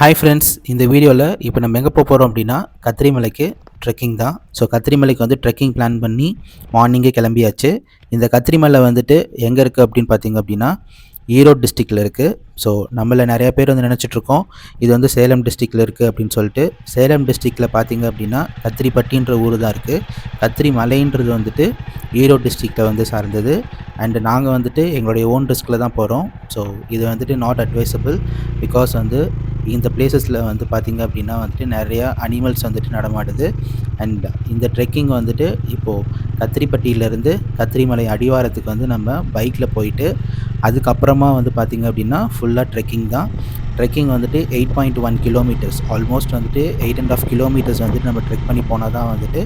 Hi friends இந்த வீடியோவில் இப்போ நம்ம எங்கே போக போகிறோம் அப்படின்னா கத்திரிமலைக்கு ட்ரெக்கிங் தான். ஸோ கத்திரிமலைக்கு வந்து ட்ரெக்கிங் பிளான் பண்ணி மார்னிங்கே கிளம்பியாச்சு. இந்த கத்திரிமலை வந்துட்டு எங்கே இருக்குது அப்படின்னு பார்த்தீங்க அப்படின்னா ஈரோடு டிஸ்ட்ரிக்டில் இருக்குது ஸோ நம்மள நிறையா பேர் வந்து நினச்சிட்ருக்கோம் இது வந்து சேலம் டிஸ்ட்ரிக்டில் இருக்குது அப்படின்னு சொல்லிட்டு. சேலம் டிஸ்ட்ரிக்டில் பார்த்தீங்க அப்படின்னா கத்திரிப்பட்டின்ற ஊர் தான் இருக்குது கத்திரி மலைன்றது வந்துட்டு ஈரோடு டிஸ்ட்ரிக்டில் வந்து சார்ந்தது. அண்டு நாங்கள் வந்துட்டு எங்களுடைய ஓன் ரிஸ்கில் தான் போகிறோம் ஸோ இது வந்துட்டு நாட் அட்வைசபிள் பிகாஸ் வந்து இந்த பிளேசஸில் வந்து பார்த்திங்க அப்படின்னா வந்துட்டு நிறையா அனிமல்ஸ் வந்துட்டு நடமாடுது. அண்ட் இந்த ட்ரெக்கிங் வந்துட்டு இப்போது கத்திரிப்பட்டியிலேருந்து கத்திரிமலை அடிவாரத்துக்கு வந்து நம்ம பைக்கில் போயிட்டு அதுக்கப்புறமா வந்து பார்த்திங்க அப்படின்னா ஃபுல்லாக ட்ரெக்கிங் தான். ட்ரெக்கிங் வந்துட்டு eight point one kilometres almost வந்துட்டு எயிட் அண்ட் ஆஃப் கிலோமீட்டர்ஸ் வந்துட்டு நம்ம ட்ரெக் பண்ணி போனால் தான் வந்துட்டு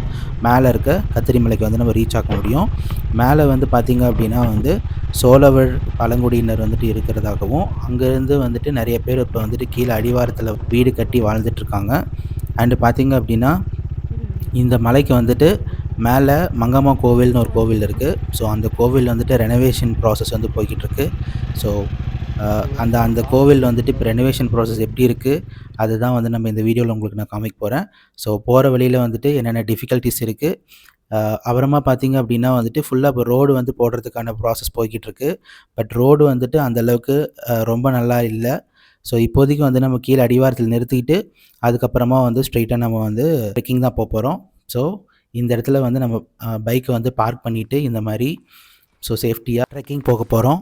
மேலே இருக்க கத்திரிமலைக்கு வந்து நம்ம ரீச் ஆக முடியும். மேலே வந்து பார்த்திங்க அப்படின்னா வந்து சோழவர் பழங்குடியினர் வந்துட்டு இருக்கிறதாகவும் அங்கேருந்து வந்துட்டு நிறைய பேர் இப்போ வந்துட்டு கீழே அடிவாரத்தில் வீடு கட்டி வாழ்ந்துட்டுருக்காங்க. அண்டு பார்த்திங்க அப்படின்னா இந்த மலைக்கு வந்துட்டு மேலே மங்கம்மா கோவில்னு ஒரு கோவில் இருக்குது ஸோ அந்த கோவில் வந்துட்டு ரெனோவேஷன் ப்ராசஸ் வந்து போய்கிட்டு இருக்கு ஸோ அந்த அந்த கோவில் வந்துட்டு இப்போ ரெனோவேஷன் ப்ராசஸ் எப்படி இருக்குது அதுதான் வந்து நம்ம இந்த வீடியோவில் உங்களுக்கு நான் காமிக்க போகிறேன் ஸோ போகிற வழியில் வந்துட்டு என்னென்ன டிஃபிகல்ட்டிஸ் இருக்குது அப்புறமா பார்த்தீங்க அப்படின்னா வந்துட்டு ஃபுல்லாக இப்போ ரோடு வந்து போடுறதுக்கான ப்ராசஸ் போய்கிட்டு இருக்கு. பட் ரோடு வந்துட்டு அந்தளவுக்கு ரொம்ப நல்லா இல்லை. ஸோ இப்போதைக்கு வந்து நம்ம கீழே அடிவாரத்தில் நிறுத்திக்கிட்டு அதுக்கப்புறமா வந்து ஸ்ட்ரெயிட்டாக நம்ம வந்து ட்ரெக்கிங் தான் போக போகிறோம் ஸோ இந்த இடத்துல வந்து நம்ம பைக்கை வந்து பார்க் பண்ணிவிட்டு இந்த மாதிரி ஸோ சேஃப்டியாக ட்ரெக்கிங் போக போகிறோம்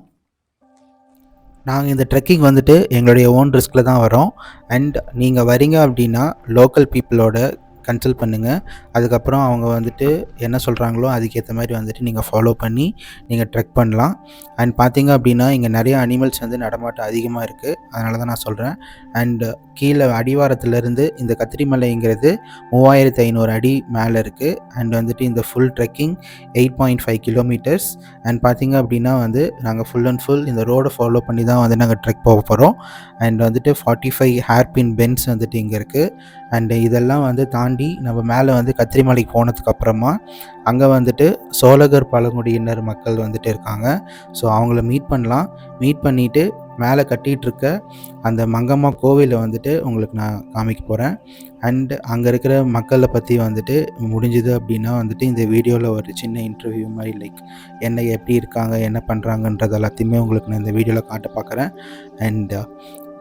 நாங்கள் இந்த ட்ரெக்கிங் வந்துட்டு எங்களுடைய ஓன் ரிஸ்கில் தான் வரோம் அண்ட் நீங்கள் வரீங்க அப்படின்னா லோக்கல் பீப்புளோட கன்சல்ட் பண்ணுங்கள் அதுக்கப்புறம் அவங்க வந்துட்டு என்ன சொல்கிறாங்களோ அதுக்கேற்ற மாதிரி வந்துட்டு நீங்கள் ஃபாலோ பண்ணி நீங்கள் ட்ரெக் பண்ணலாம். அண்ட் பார்த்தீங்க அப்படின்னா இங்கே நிறைய அனிமல்ஸ் வந்து நடமாட்டம் அதிகமாக இருக்குது அதனால தான் நான் சொல்கிறேன் அண்டு கீழே அடிவாரத்துலேருந்து இந்த கத்திரிமலைங்கிறது மூவாயிரத்து ஐநூறு அடி மேலே இருக்குது அண்ட் வந்துட்டு இந்த full trekking eight point five kilometres and பார்த்தீங்க அப்படின்னா வந்து நாங்கள் ஃபுல் அண்ட் ஃபுல் இந்த ரோடை ஃபாலோ பண்ணி தான் வந்து நாங்கள் ட்ரெக் போக போகிறோம் அண்ட் வந்துட்டு ஃபார்ட்டி ஃபைவ் ஹேர்பின் பென்ஸ் வந்துட்டு இங்கே இருக்குது அண்டு இதெல்லாம் வந்து தாண்டி தாண்டி நம்ம மேலே வந்து கத்திரிமலைக்கு போனதுக்கப்புறமா அங்கே வந்துட்டு சோழகர் பழங்குடியினர் மக்கள் வந்துட்டு இருக்காங்க. ஸோ அவங்கள மீட் பண்ணலாம். மீட் பண்ணிவிட்டு மேலே கட்டிகிட்ருக்க அந்த மங்கம்மா கோவிலை வந்துட்டு உங்களுக்கு நான் காமிக்க போகிறேன் அண்டு அங்கே இருக்கிற மக்களை பற்றி வந்துட்டு முடிஞ்சுது அப்படின்னா வந்துட்டு இந்த வீடியோவில் ஒரு சின்ன இன்டர்வியூ மாதிரி லைக் என்ன எப்படி இருக்காங்க என்ன பண்ணுறாங்கன்றது எல்லாத்தையுமே உங்களுக்கு நான் இந்த வீடியோவில் காட்ட பார்க்குறேன். அண்ட்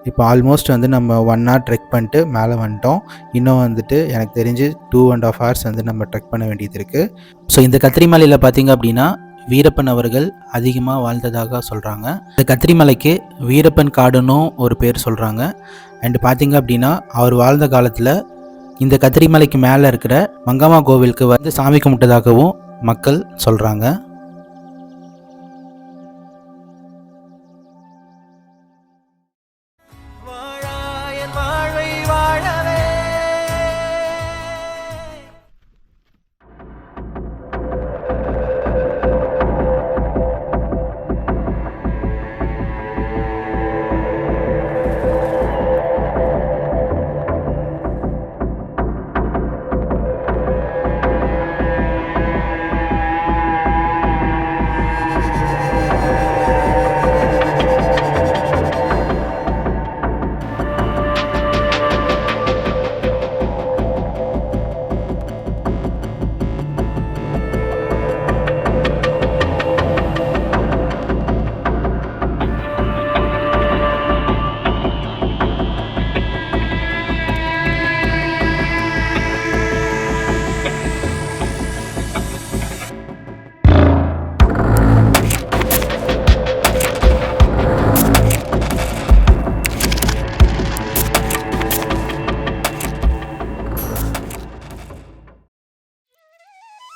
இப்போ ஆல்மோஸ்ட் வந்து நம்ம ஒன் ஹவர் ட்ரெக் பண்ணிட்டு மேலே வந்துட்டோம். இன்னும் வந்துட்டு எனக்கு தெரிஞ்சு டூ அண்ட் ஆஃப் ஹவர்ஸ் வந்து நம்ம ட்ரெக் பண்ண வேண்டியது இருக்குது ஸோ இந்த கத்திரிமலையில் பார்த்தீங்க அப்படின்னா வீரப்பன் அவர்கள் அதிகமாக வாழ்ந்ததாக சொல்கிறாங்க இந்த கத்திரிமலைக்கு வீரப்பன் காடுன்னும் ஒரு பேர் சொல்கிறாங்க அண்டு பார்த்தீங்க அப்படின்னா அவர் வாழ்ந்த காலத்தில் இந்த கத்திரிமலைக்கு மேலே இருக்கிற மங்கம்மா கோவிலுக்கு வந்து சாமி கும்பிட்டதாகவும் மக்கள் சொல்கிறாங்க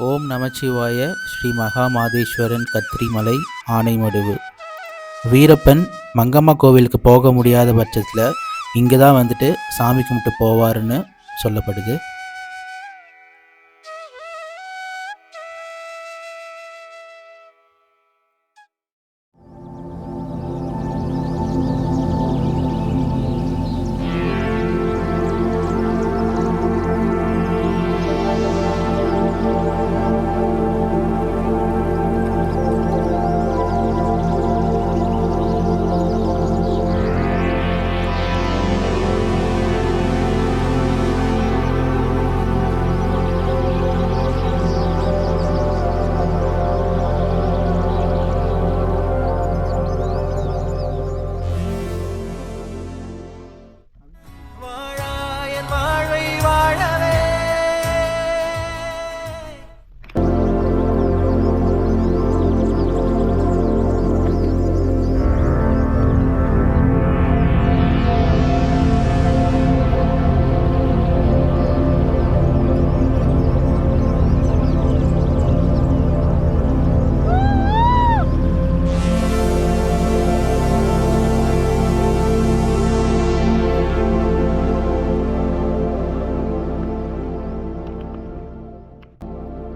ஓம் நமச்சிவாய ஸ்ரீ மகாமாதேஸ்வரன் கத்திரிமலை ஆனைமடுவு. வீரப்பன் மங்கம்மா கோவிலுக்கு போக முடியாத பட்சத்தில் இங்கே தான் வந்துட்டு சாமி கும்பிட்டு போவாருன்னு சொல்லப்படுது.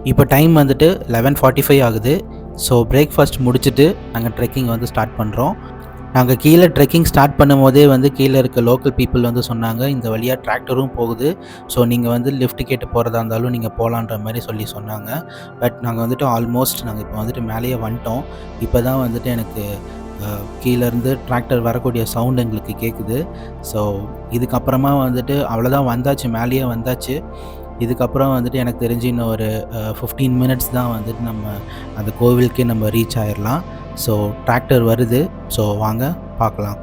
இப்போ டைம் வந்துட்டு லெவன் ஃபார்ட்டி ஃபைவ் ஆகுது. ஸோ பிரேக்ஃபாஸ்ட் முடிச்சுட்டு நாங்கள் ட்ரெக்கிங் வந்து ஸ்டார்ட் பண்ணுறோம் நாங்கள் கீழே ட்ரெக்கிங் ஸ்டார்ட் பண்ணும்போதே வந்து கீழே இருக்க லோக்கல் பீப்புள் வந்து சொன்னாங்க இந்த வழியாக டிராக்டரும் போகுது. ஸோ நீங்கள் வந்து லிஃப்ட் கேட்டு போகிறதா இருந்தாலும் நீங்கள் போகலான்ற மாதிரி சொல்லி சொன்னாங்க. பட் நாங்கள் வந்துட்டு ஆல்மோஸ்ட் நாங்கள் இப்போ வந்துட்டு மேலேயே வந்துட்டோம். இப்போ தான் வந்துட்டு எனக்கு கீழேருந்து டிராக்டர் வரக்கூடிய சவுண்ட் எங்களுக்கு கேட்குது ஸோ இதுக்கப்புறமா வந்துட்டு அவ்வளோதான் வந்தாச்சு. மேலேயே வந்தாச்சு. இதுக்கப்புறம் வந்துட்டு எனக்கு தெரிஞ்சு இன்னும் ஒரு ஃபிஃப்டீன் மினிட்ஸ் தான் வந்துட்டு நம்ம அந்த கோவிலுக்கே நம்ம ரீச் ஆயிடலாம் ஸோ டிராக்டர் வருது. ஸோ வாங்க பார்க்கலாம்.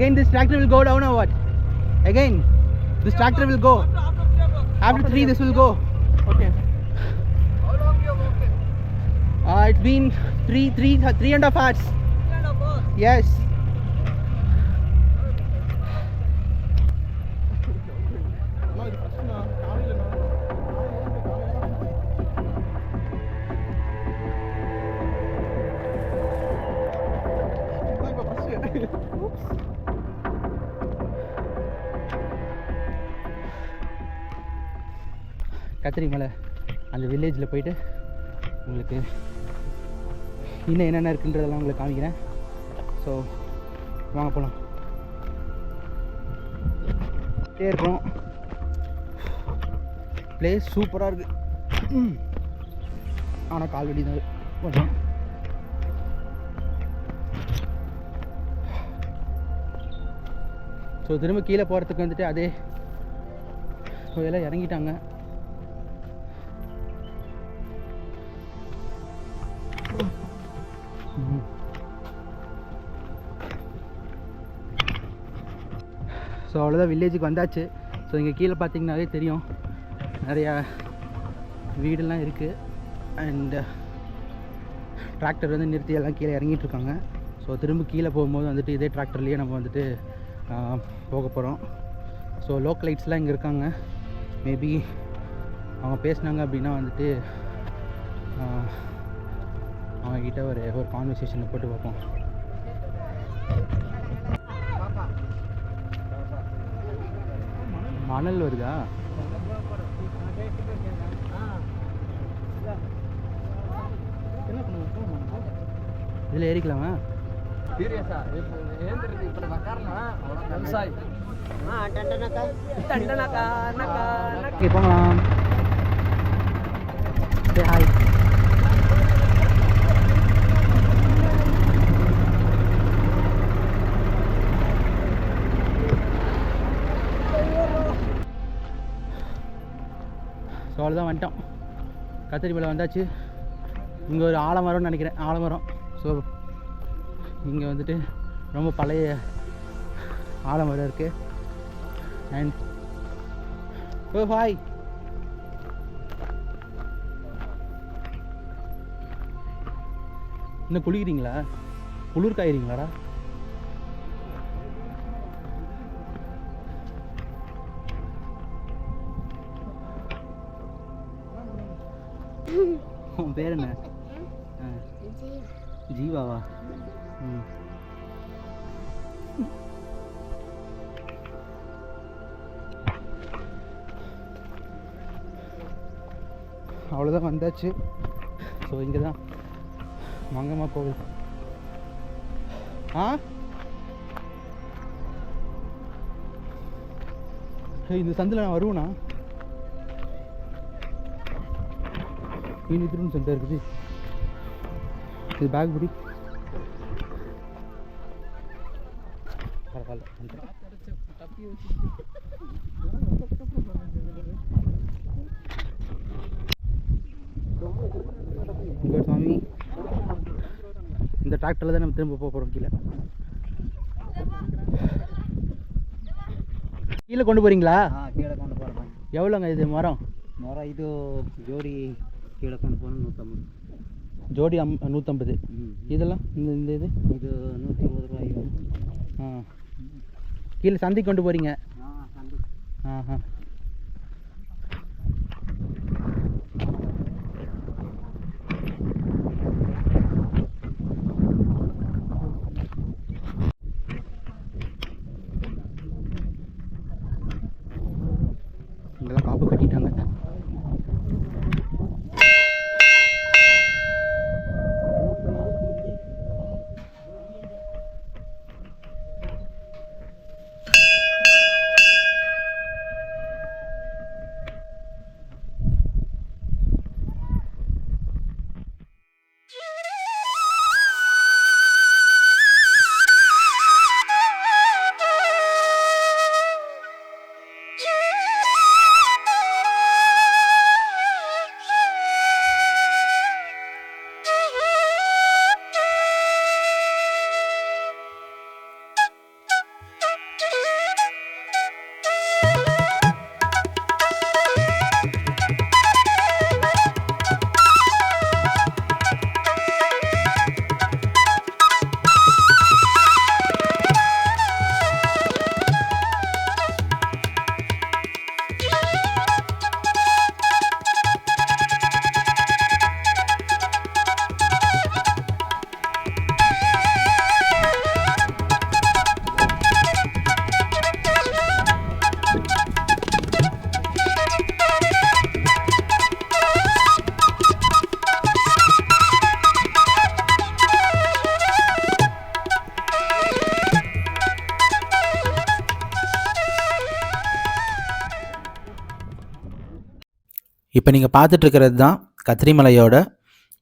Again, this tractor will go down or what? Again, this tractor will go. After three, this will go. Okay. Uh, it's been three, three, three and a half hours. Yes. கத்திரி மலை அந்த வில்லேஜில் போயிட்டு உங்களுக்கு இன்னும் என்னென்ன இருக்குன்றதெல்லாம் உங்களுக்கு காமிக்கிறேன். ஸோ வாங்க போகலாம் இருக்கிறோம் பிளேஸ் சூப்பராக இருக்குது ஆனால் கால் தான். கொஞ்சம் ஸோ திரும்ப கீழே போகிறதுக்கு வந்துட்டு அதே எல்லாம் இறங்கிட்டாங்க. ஸோ அவ்வளோதான் வில்லேஜுக்கு வந்தாச்சு. ஸோ இங்கே கீழே பார்த்தீங்கனாவே தெரியும். நிறையா வீடெல்லாம் இருக்குது அண்ட் டிராக்டர் வந்து நிறுத்தி எல்லாம் கீழே இறங்கிட்டுருக்காங்க ஸோ திரும்ப கீழே போகும்போது வந்துட்டு இதே டிராக்டர்லேயே நம்ம வந்துட்டு போக போகிறோம் ஸோ லோக்கலைட்ஸ்லாம் இங்கே இருக்காங்க. மேபி அவங்க பேசினாங்க அப்படின்னா வந்துட்டு அவங்கக்கிட்ட ஒரு ஒரு கான்வர்சேஷனில் போட்டு பார்ப்போம். மணல் வருதா? இதில் ஏறிக்கலாமா? போகலாம். ஹாய் ஸோ அவ்வளோதான் வந்துட்டோம். கத்திரி மலை வந்தாச்சு. இங்கே ஒரு ஆலமரம்னு நினைக்கிறேன். ஆலமரம். ஸோ இங்கே வந்துட்டு ரொம்ப பழைய ஆலமரம் இருக்குது அண்ட் ஓ ஹாய் இன்னும் குளிக்கிறீங்களா? குளிர் காயிறீங்களாடா? உன் பேர் என்ன? ஜீவாவா ம். அவ்வளோதான் வந்தாச்சு. ஸோ இங்கே தான் மங்கம்மா கோவில். ஆ? இந்த சந்தில் நான் வருவேண்ணா மீன் வித்துடும் சென்டர் இருக்குது. இது பேக் பிடி பரவாயில்ல சுவாமி இந்த டிராக்டரில் தான் நம்ம திரும்ப போக போகிறோம் கீழே. கீழே கொண்டு போகிறீங்களா கீழே கொண்டு போகிறோம் எவ்வளோங்க இது மரம்? மரம் இது ஜோடி கீழே கொண்டு போனால் நூற்றம்பது. ஜோடி அம் நூற்றம்பது. இதெல்லாம் இந்த இந்த இது? இது நூற்றி இருபது ரூபாய் ஆ. கீழே சந்தைக்கு கொண்டு போகிறீங்க ஆ இப்போ நீங்கள் பார்த்துட்ருக்கிறது தான் கத்திரிமலையோட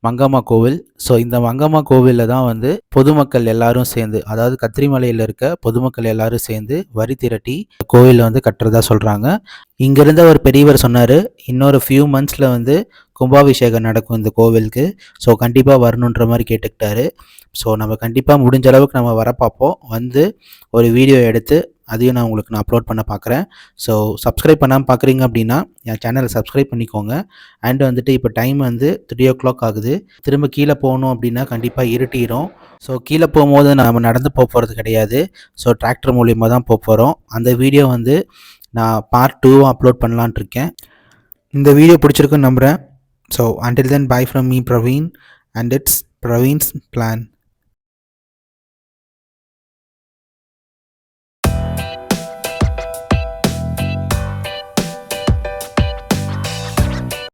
மங்கம்மா கோவில். ஸோ இந்த மங்கம்மா கோவிலில் தான் வந்து பொதுமக்கள் எல்லாரும் சேர்ந்து அதாவது கத்திரிமலையில் இருக்க பொதுமக்கள் எல்லாரும் சேர்ந்து வரி திரட்டி கோவிலை வந்து கட்டுறதா சொல்கிறாங்க இங்கேருந்த ஒரு பெரியவர் சொன்னார் இன்னொரு ஃபியூ மந்த்ஸில் வந்து கும்பாபிஷேகம் நடக்கும் இந்த கோவிலுக்கு. ஸோ கண்டிப்பாக வரணுன்ற மாதிரி கேட்டுக்கிட்டாரு. ஸோ நம்ம கண்டிப்பாக முடிஞ்ச அளவுக்கு நம்ம வர பார்ப்போம். வந்து ஒரு வீடியோ எடுத்து அதையும் நான் உங்களுக்கு நான் அப்லோட் பண்ண பார்க்குறேன் ஸோ சப்ஸ்கிரைப் பண்ணாமல் பார்க்குறீங்க அப்படின்னா என் சேனலை சப்ஸ்கிரைப் பண்ணிக்கோங்க. அண்ட் வந்துட்டு இப்போ டைம் வந்து த்ரீ ஓ கிளாக் ஆகுது. திரும்ப கீழே போகணும் அப்படின்னா கண்டிப்பாக இருட்டிடும் ஸோ கீழே போகும்போது நம்ம நடந்து போக போகிறது கிடையாது. ஸோ டிராக்டர் மூலியமாக தான் போக போகிறோம் அந்த வீடியோ வந்து நான் பார்ட் டூவும் அப்லோட் பண்ணலான்ட்டு இருக்கேன். இந்த வீடியோ பிடிச்சிருக்குன்னு நம்புகிறேன் so until then bye from me Praveen and it's Praveen's plan